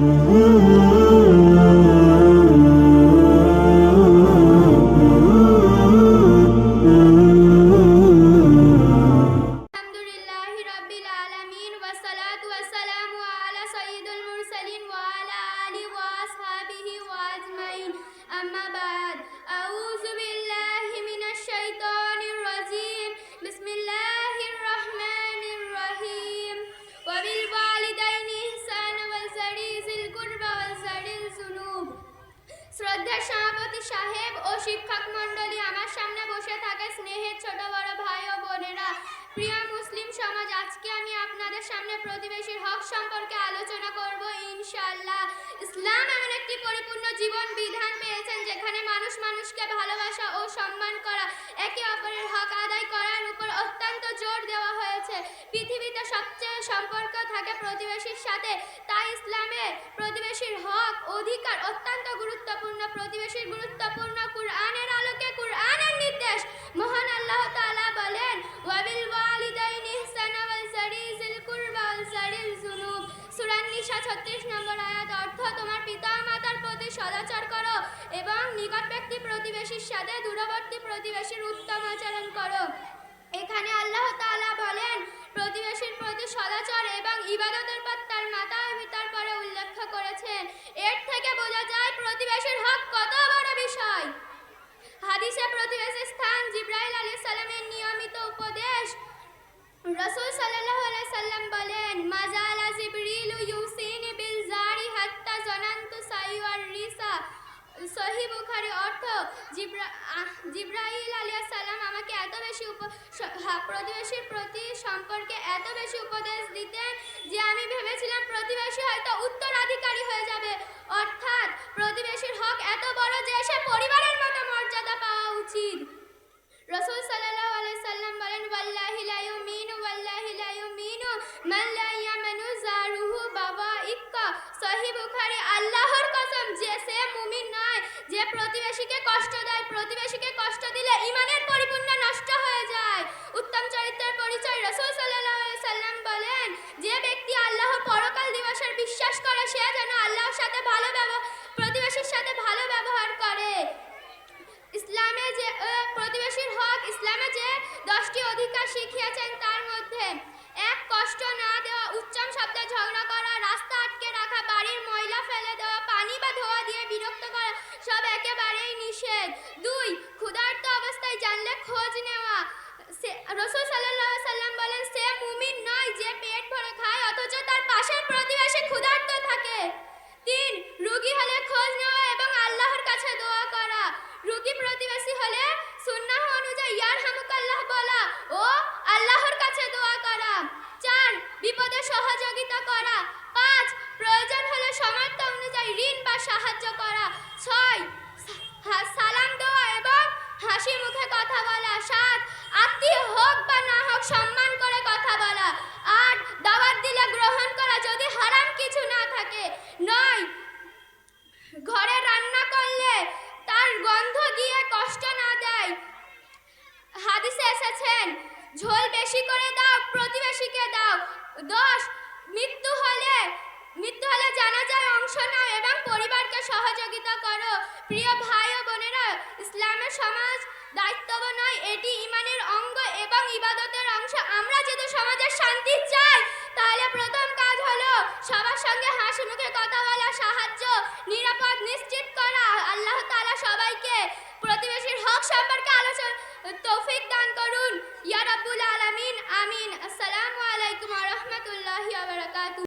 Ooh. শ্রদ্ধা সভাপতি সাহেব ও শিক্ষক মণ্ডলী আমার সামনে বসে থাকে স্নেহের ছোট বড় ভাই ও বোনেরা। প্রিয় মুসলিম সমাজ, আজকে আমি আপনাদের সামনে প্রতিবেশীর হক সম্পর্কে আলোচনা করব ইনশাআল্লাহ। ইসলাম এমন একটি পরিপূর্ণ জীবন বিধান পেয়েছেন যেখানে মানুষ মানুষকে ভালোবাসা ও সম্মান করা, একে অপরের হক আদায় করার উপর অত্যন্ত জোর দেওয়া হয়েছে। পৃথিবীতে সবচেয়ে সম্পর্ক থাকে প্রতিবেশীর সাথে। তাই ইসলামের প্রতিবেশীর হক, অধিকার অত্যন্ত গুরুত্বপূর্ণ। প্রতিবেশীর গুরুত্বপূর্ণ কুরআনের আলোকে কুরআনের নির্দেশ। মহান আল্লাহ তাআলা বলেন, ওয়াবিল ওয়ালিদাইনি ইহসানা ওয়াল জারি, যিল কুরবা ওয়াল জারিল জুনুব সূরা নিসা 36 নম্বর আয়াত অর্থ, তোমার পিতা মাতার প্রতি সদাচার করো এবং নিকট ব্যক্তি প্রতিবেশীর সাথে দূরবর্তী প্রতিবেশীর উত্তম আচরণ করো। এখানে আল্লাহ তাআলা বলেন, প্রতিবেশীর প্রতি সদাচার এবং ইবাদতের পর তার মাতা পিতার পরে উল্লেখ করেছেন। এর থেকে বোঝা যায়, প্রতিবেশীর হক কত বড় বিষয়। হাদিসে প্রতিবেশীর স্থান জিব্রাইল আলাইহিস সালামের নিয়মিত উপদেশ। রাসূল সাল্লাল্লাহু জিব্রাইল আলাইহিস সালাম আমাকে এত বেশি প্রতিবেশীর প্রতি সম্পর্কে এত বেশি উপদেশ দিতেন যে আমি ভেবেছিলাম প্রতিবেশী হয়তো উত্তরাধিকারী হয়ে যাবে। অর্থাৎ প্রতিবেশীর হক এত বড় যে সে পরিবারের মতো মর্যাদা পাওয়া উচিত। রাসূল সাল্লাল্লাহু আলাইহি সাল্লাম বলেন, ওয়াল্লাহি লা ইউমিনু, ওয়াল্লাহি লা ইউমিনু, মান লা ইয়ামানু জারুহু বাওয়াইকা সহিহ বুখারী আল্লাহর কসম যে সে মুমিন নয় যে প্রতিবেশীকে কষ্ট দেয় প্রতিবেশীকে কষ্ট দিলে ঈমানের পরিপূর্ণ নষ্ট হয়ে যায় উত্তম চরিত্রের পরিচয় রাসূল সাল্লাল্লাহু আলাইহি সাল্লাম বলেন যে ব্যক্তি আল্লাহর পরকাল দিবসের বিশ্বাস করে সে যেন আল্লাহর সাথে ভালো ব্যবহার, প্রতিবেশীর সাথে ভালো ব্যবহার করে। ইসলামে যে প্রতিবেশীর হক, ইসলামে যে দশটি অধিকার শিখিয়েছেন তার মধ্যে এক কষ্ট না দেওয়া, উচ্চম শব্দে ঝগড়া করা, রাস্তা আটকে সহযোগিতা করা। পাঁচ, প্রয়োজন হলে সামর্থ্য অনুযায়ী ঋণ বা সাহায্য করা। ছয় সালাম দেওয়া এবং হাসি মুখে কথা বলা। সাত, আত্মীয় হোক বা না হোক সম্মান করে কথা বলা। মৃত্যু হলে মৃত্যু হলে জানাজায় অংশ নাও এবং পরিবারকে সহযোগিতা করো। প্রিয় ভাই ও বোনেরা, ইসলামের সমাজ দায়িত্বব নয়, এটি ইমানের অঙ্গ এবং ইবাদতের অংশ। আমরা যদি সমাজের শান্তি চাই, তাহলে প্রথম কাজ হলো সবার সঙ্গে হাসি মুখে কথা বলা, সাহায্য, নিরাপদ, নিশ্চিত করা। আল্লাহ তাআলা সবাইকে প্রতিবেশীর হক সম্পর্কে আলোচনা তৌফিক দান করুন। ইয়া রাব্বুল আলামিন আমিন। আসসালামু আলাইকুম ওয়া রাহমাতুল্লাহি ওয়া বারাকাতুহু।